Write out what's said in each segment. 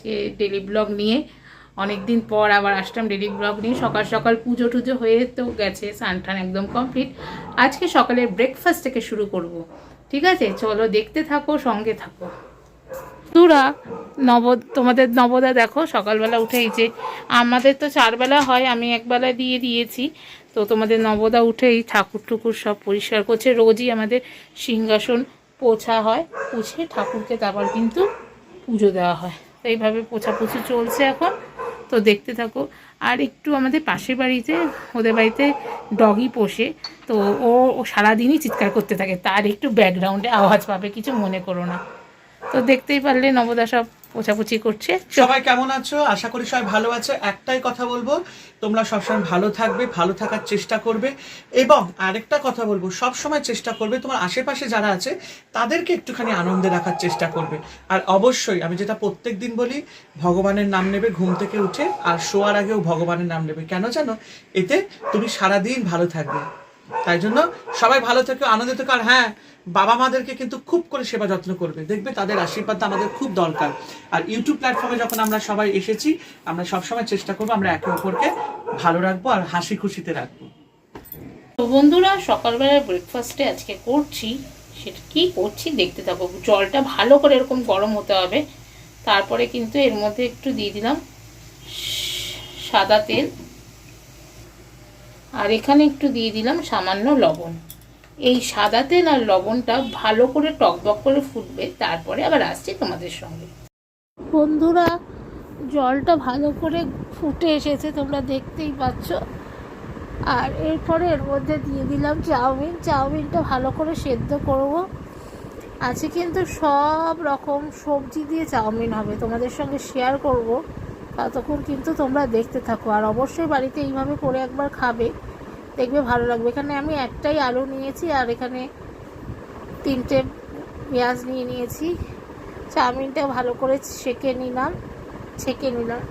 আজকে daily blog নিয়ে। অনেক দিন পর আবার আসলাম ডেলি ব্লগ নিয়ে। সকাল সকাল পুজো টুজো হয়ে তো গেছে, স্নান টান একদম কমপ্লিট আজকে সকালের ব্রেকফাস্ট থেকে শুরু করব। ঠিক আছে? চলো দেখতে থাকো, সঙ্গে থাকো। বন্ধুরা, নব, তোমাদের নবদা দেখো, সকালবেলা উঠে এই যে আমাদের তো চারবেলা হয়, আমি একবেলা দিয়ে দিয়েছি। তো তোমাদের নবদা উঠে এই ঠাকুর টুকুর সব পরিষ্কার করছে। রোজই আমাদের সিংহাসন পোছা হয়, পুছে ঠাকুরকে তারপর কিন্তু পুজো দেওয়া হয়। তো এইভাবে পোছাপুছি চলছে এখন। তো দেখতে থাকো। আর একটু আমাদের পাশের বাড়িতে, ওদের বাড়িতে ডগি পোষে। তো ও সারাদিনই চিৎকার করতে থাকে। তার একটু ব্যাকগ্রাউন্ডে আওয়াজ পাবে, কিছু মনে করো না। তো দেখতেই পারলে নবদা সব পোছাপুছি করছে। সবাই কেমন আছো? আশা করি সবাই ভালো আছে। একটাই কথা বলব, তোমরা সবসময় ভালো থাকবে, ভালো থাকার চেষ্টা করবে। এবং আরেকটা কথা বলব সব সময় চেষ্টা করবে, তোমার আশেপাশে যারা আছে, তাদেরকে একটুখানি আনন্দে রাখার চেষ্টা করবে। আর অবশ্যই, আমি যেটা প্রত্যেক দিন বলি, ভগবানের নাম নেবে ঘুম থেকে উঠে, আর শোয়ার আগেও ভগবানের নাম নেবে। কেন জানো? এতে তুমি সারাদিন ভালো থাকবে। তাই জন্য সবাই ভালো থেকে, আনন্দে থেকো। আর হ্যাঁ বাবা মাদেরকে কিন্তু খুব করে সেবা যত্ন করবে। দেখবে তাদের আশীর্বাদ আমাদের খুব দরকার। আর ইউটিউব প্ল্যাটফর্মে যখন আমরা সবাই এসেছি, আমরা সবসময় চেষ্টা করব আমরা একে অপরকে ভালো রাখব আর হাসি খুশিতে রাখব। তো বন্ধুরা সকালবেলায় ব্রেকফাস্টে আজকে করছি। সেটা কি করছি দেখতে থাকো। জলটা ভালো করে এরকম গরম হতে হবে। তারপরে কিন্তু এর মধ্যে একটু দিয়ে দিলাম সাদা তেল। আর এখানে একটু দিয়ে দিলাম সামান্য লবণ। এই সাদা তেল আর লবণটা ভালো করে টকবক করে ফুটবে, তারপরে আবার আসছি তোমাদের সঙ্গে। বন্ধুরা, জলটা ভালো করে ফুটে এসেছে, তোমরা দেখতেই পাচ্ছ। আর এরপরে এর মধ্যে দিয়ে দিলাম চাউমিন। চাউমিনটা ভালো করে সেদ্ধ করব। আছে কিন্তু সব রকম সবজি দিয়ে চাউমিন হবে, তোমাদের সঙ্গে শেয়ার করব। ততক্ষণ কিন্তু তোমরা দেখতে থাকো। আর অবশ্যই বাড়িতে এইভাবে করে একবার খাবে। দেখবে ভালো লাগবে। এখানে আমি একটাই আলু নিয়েছি আর এখানে তিনটে পেঁয়াজ নিয়ে নিয়েছি। চাউমিনটা ভালো করে সেকে নিলাম ছেঁকে নিলাম।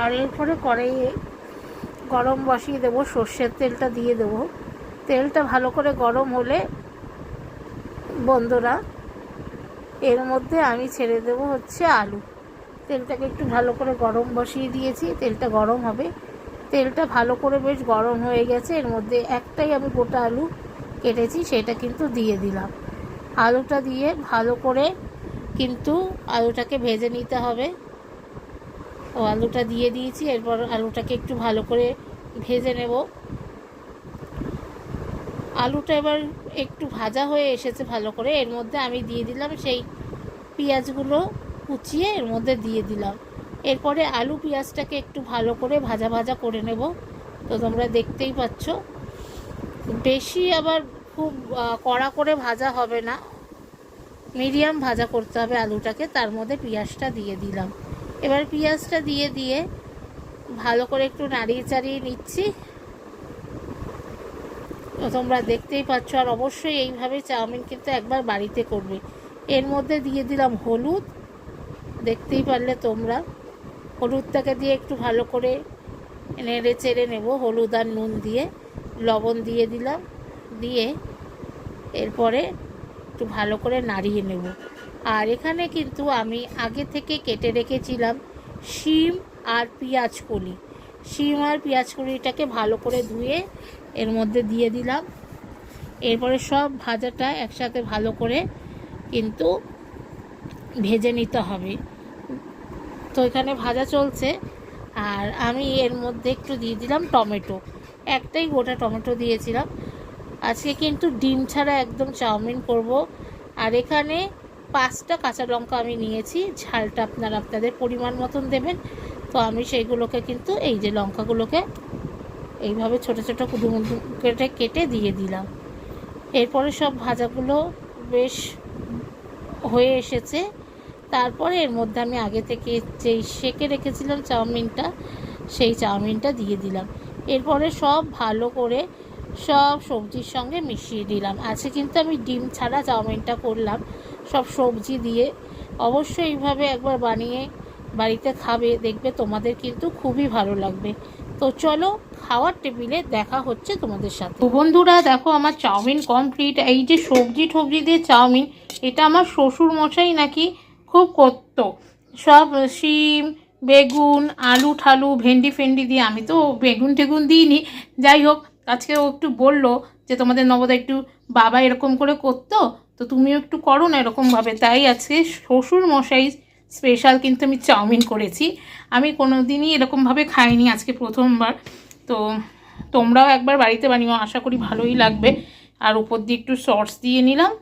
আর এরপরে কড়াইয়ে গরম বসিয়ে দেবো। সর্ষের তেলটা দিয়ে দেবো। তেলটা ভালো করে গরম হলে বন্ধুরা, এর মধ্যে আমি ছেড়ে দেবো হচ্ছে আলু। তেলটাকে একটু ভালো করে গরম বসিয়ে দিয়েছি, তেলটা গরম হবে। তেলটা ভালো করে বেশ গরম হয়ে গেছে, এর মধ্যে একটাই আমি গোটা আলু কেটেছি, সেটা কিন্তু দিয়ে দিলাম। আলুটা দিয়ে ভালো করে কিন্তু আলুটাকে ভেজে নিতে হবে। ও, আলুটা দিয়ে দিয়েছি, এরপর আলুটাকে একটু ভালো করে ভেজে নেব। আলুটা এবার একটু ভাজা হয়ে এসেছে ভালো করে, এর মধ্যে আমি দিয়ে দিলাম সেই পেঁয়াজগুলো। কুচিয়ে এর মধ্যে দিয়ে দিলাম। এরপরে আলু পেঁয়াজটাকে একটু ভালো করে ভাজা ভাজা করে নেব। তো তোমরা দেখতেই পাচ্ছ। বেশি আবার খুব কড়া করে ভাজা হবে না। মিডিয়াম ভাজা করতে হবে আলুটাকে। তার মধ্যে পেঁয়াজটা দিয়ে দিলাম। এবার পেঁয়াজটা দিয়ে দিয়ে ভালো করে একটু নাড়িয়ে চাড়িয়ে নিচ্ছি। তো তোমরা দেখতেই পাচ্ছ, আর অবশ্যই এইভাবে চাউমিন কিন্তু একবার বাড়িতে করবে। এর মধ্যে দিয়ে দিলাম হলুদ দেখতেই পারলে তোমরা। হলুদটাকে দিয়ে একটু ভালো করে নেড়ে চেড়ে নেব, হলুদ আর নুন দিয়ে। লবণ দিয়ে দিলাম, দিয়ে এরপরে একটু ভালো করে নাড়িয়ে নেব। আর এখানে কিন্তু আমি আগে থেকে কেটে রেখেছিলাম শিম আর পেঁয়াজ কলি। শিম আর পেঁয়াজ কলিটাকে ভালো করে ধুয়ে এর মধ্যে দিয়ে দিলাম। এরপরে সব ভাজাটা একসাথে ভালো করে কিন্তু ভেজে নিতে হবে। তো এখানে ভাজা চলছে। আর আমি এর মধ্যে একটু দিয়ে দিলাম টমেটো। একটাই গোটা টমেটো দিয়েছিলাম। আজকে কিন্তু ডিম ছাড়া একদম চাউমিন করব। আর এখানে পাঁচটা কাঁচা লঙ্কা আমি নিয়েছি। ঝালটা আপনারা আপনাদের পরিমাণ মতন দেবেন। তো আমি সেইগুলোকে কিন্তু এই যে লঙ্কাগুলোকে এইভাবে ছোট ছোট কুদুম কেটে কেটে দিয়ে দিলাম এরপরে সব ভাজাগুলো বেশ হয়ে এসেছে তারপরে এর মধ্যে আমি আগে থেকে যেই সেকে রেখেছিলাম চাউমিনটা, সেই চাউমিনটা দিয়ে দিলাম। এরপরে সব ভালো করে সব সবজির সঙ্গে মিশিয়ে দিলাম। আজকে কিন্তু আমি ডিম ছাড়া চাউমিনটা করলাম, সব সবজি দিয়ে। অবশ্যই এইভাবে একবার বানিয়ে বাড়িতে খাবে, দেখবে তোমাদের কিন্তু খুবই ভালো লাগবে। তো চলো খাওয়ার টেবিলে দেখা হচ্ছে তোমাদের সাথে। বন্ধুরা, দেখো আমার চাউমিন কমপ্লিট। এই যে সবজি টবজি দিয়ে চাউমিন, এটা আমার শ্বশুর মশাই নাকি খুব করতো সব শিম, বেগুন, আলু ঠালু, ভেন্ডি ফেন্ডি দিয়ে আমি তো বেগুন টেগুন দিইনি। যাই হোক, আজকে ও একটু বলল যে তোমাদের নবদা একটু বাবা এরকম করে করতো তো তুমিও একটু করো না এরকমভাবে। তাই আজকে শ্বশুর মশাই স্পেশাল কিন্তু আমি চাউমিন করেছি। আমি কোনো দিনই এরকমভাবে খাইনি আজকে প্রথমবার। তো তোমরাও একবার বাড়িতে বানিও, আশা করি ভালোই লাগবে। আর উপর দিয়ে একটু সস দিয়ে নিলাম।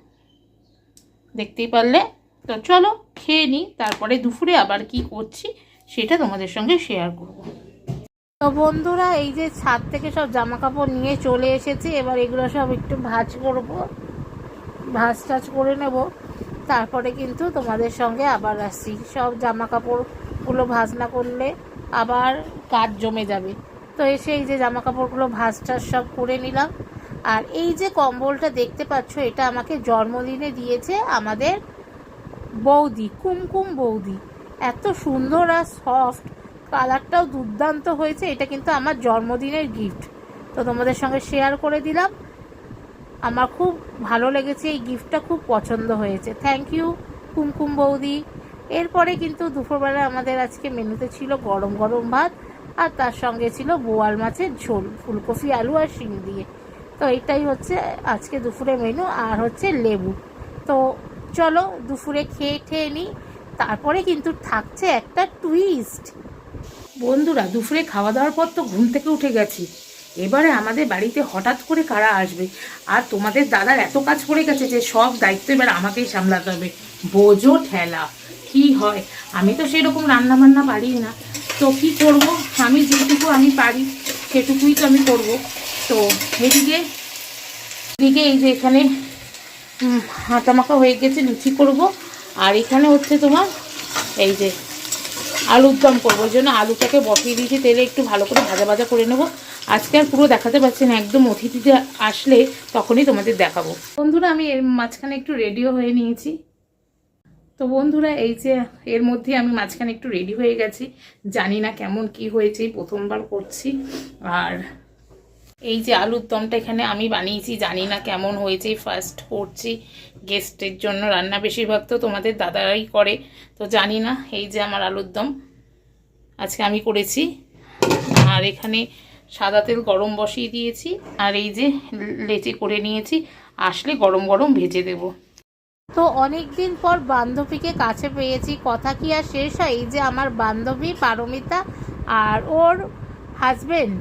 দেখতেই পারলে? তো চলো খেয়ে নিই, তারপরে দুপুরে আবার কি করছি সেটা তোমাদের সঙ্গে শেয়ার করব। তো বন্ধুরা, এই যে ছাদ থেকে সব জামা কাপড় নিয়ে চলে এসেছি, এবার এগুলো সব একটু ভাজ করব, ভাজ টাজ করে নেব। তারপরে কিন্তু তোমাদের সঙ্গে আবার আসছি। সব জামা কাপড়গুলো ভাজ না করলে আবার কাজ জমে যাবে। তো এসে এই যে জামা কাপড়গুলো ভাজ টাজ সব করে নিলাম। আর এই যে কম্বলটা দেখতে পাচ্ছ, এটা আমাকে জন্মদিনে দিয়েছে আমাদের বৌদি, কুমকুম বৌদি। এত সুন্দর আর সফট কালারটাও দুর্দান্ত হয়েছে, এটা কিন্তু আমার জন্মদিনের গিফট তো তোমাদের সঙ্গে শেয়ার করে দিলাম। আমার খুব ভালো লেগেছে, এই গিফটটা খুব পছন্দ হয়েছে। থ্যাংক ইউ কুমকুম বৌদি। এরপরে কিন্তু দুপুরবেলা আমাদের আজকে মেনুতে ছিল গরম গরম ভাত, আর তার সঙ্গে ছিল বোয়াল মাছের ঝোল, ফুলকপি, আলু আর শিং দিয়ে। তো এটাই হচ্ছে আজকে দুপুরে মেনু, আর হচ্ছে লেবু। তো চলো, দুপুরে খেয়ে ঠেয়ে নিই তারপরে কিন্তু থাকছে একটা টুইস্ট বন্ধুরা, দুপুরে খাওয়া দাওয়ার পর তো ঘুম থেকে উঠে গেছি। এবারে আমাদের বাড়িতে হঠাৎ করে কারা আসবে? আর তোমাদের দাদার এত কাজ করে গেছে যে সব দায়িত্ব এবার আমাকেই সামলাতে হবে। বোঝো ঠেলা, কি হয়? আমি তো সেরকম রান্না বান্না পারি না। তো কি করব? আমি যেটুকু আমি পারি, সেটুকুই তো আমি করব। তো এদিকে এদিকে এই যে এখানে উম, হাতা মাখা হয়ে গেছে লুচি করব। আর এখানে হচ্ছে তোমার এই যে আলুর দম করব ওই জন্য আলুটাকে বসিয়ে দিয়েছি তেলে একটু ভালো করে ভাজা ভাজা করে নেব। আজকে আর পুরো দেখাতে পারছি না একদম অতিথিতে আসলে তখনই তোমাদের দেখাবো। বন্ধুরা আমি এর মাঝখানে একটু রেডিও হয়ে নিয়েছি। তো বন্ধুরা এই যে এর মধ্যে আমি মাঝখানে একটু রেডি হয়ে গেছি। জানি না কেমন কি হয়েছে প্রথমবার করছি। আর এই যে আলুর দমটা এখানে আমি বানিয়েছি, জানি না কেমন হয়েছে ফার্স্ট করছি গেস্টের জন্য, রান্না বেশিরভাগ তো তোমাদের দাদারাই করে, তো জানি না, এই যে আমার আলুর দম। আজকে আমি করেছি, আর এখানে সাদা তেল গরম বসিয়ে দিয়েছি, আর এই যে লেচি করে নিয়েছি, আসলে গরম গরম ভেজে দেবো। তো অনেক দিন পর বান্ধবীকে কাছে পেয়েছি, কথা কি আর শেষ হয়? এই যে আমার বান্ধবী পারমিতা আর ওর হাজবেন্ড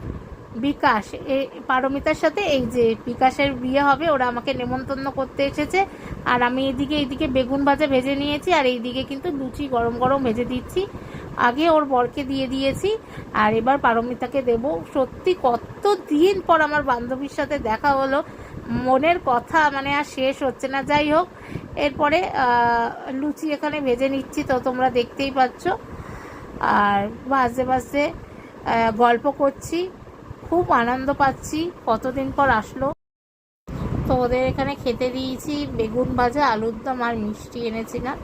বিকাশ। এই পারমিতার সাথে এই যে বিকাশের বিয়ে হবে, ওরা আমাকে নেমন্তন্ন করতে এসেছে। আর আমি এদিকে এইদিকে বেগুন ভাজা ভেজে নিয়েছি, আর এইদিকে কিন্তু লুচি গরম গরম ভেজে দিচ্ছি। আগে ওর বরকে দিয়ে দিয়েছি, আর এবার পারমিতাকে দেব। সত্যি কত দিন পর আমার বান্ধবীর সাথে দেখা হলো, মনের কথা মানে আর শেষ হচ্ছে না। যাই হোক, এরপরে লুচি এখানে ভেজে নিচ্ছি, তো তোমরা দেখতেই পাচ্ছ। আর ভাজতে ভাজতে গল্প করছি। খুব আনন্দ পাচ্ছি। কতদিন পর আসলো? তো ওদের এখানে খেতে দিয়েছি বেগুন ভাজা, আলুর দম আর মিষ্টি এনেছিলাম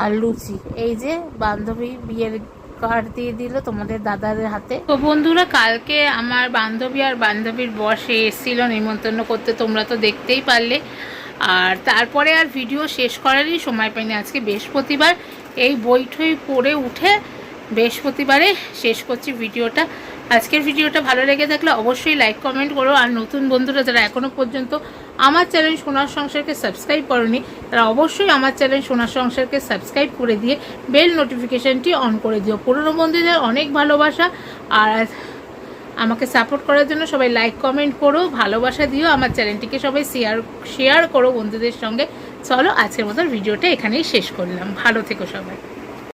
আর লুচি। এই যে বান্ধবী বিয়ের কার্ড দিয়ে দিল তোমাদের দাদার হাতে। তো বন্ধুরা, কালকে আমার বান্ধবী আর বান্ধবীর বসে এসেছিল নিমন্ত্রণ করতে, তোমরা তো দেখতেই পারলে। আর তারপরে আর ভিডিও শেষ করারই সময় পাইনি। আজকে বৃহস্পতিবার। এই বইঠই পড়ে উঠে বৃহস্পতিবারে শেষ করছি ভিডিওটা। আজকের ভিডিওটা ভালো লেগে থাকলে অবশ্যই লাইক, কমেন্ট করো। আর নতুন বন্ধুরা যারা এখনও পর্যন্ত আমার চ্যানেল সোনার সংসারকে সাবস্ক্রাইব করনি, তারা অবশ্যই আমার চ্যানেল সোনার সংসারকে সাবস্ক্রাইব করে দিয়ে বেল নোটিফিকেশনটি অন করে দিও। পুরনো বন্ধুদের অনেক ভালোবাসা আর আমাকে সাপোর্ট করার জন্য সবাই লাইক, কমেন্ট করো, ভালোবাসা দিও। আমার চ্যানেলটিকে সবাই শেয়ার শেয়ার করো বন্ধুদের সঙ্গে। চলো আজকের মতন ভিডিওটা এখানেই শেষ করলাম। ভালো থেকো সবাই।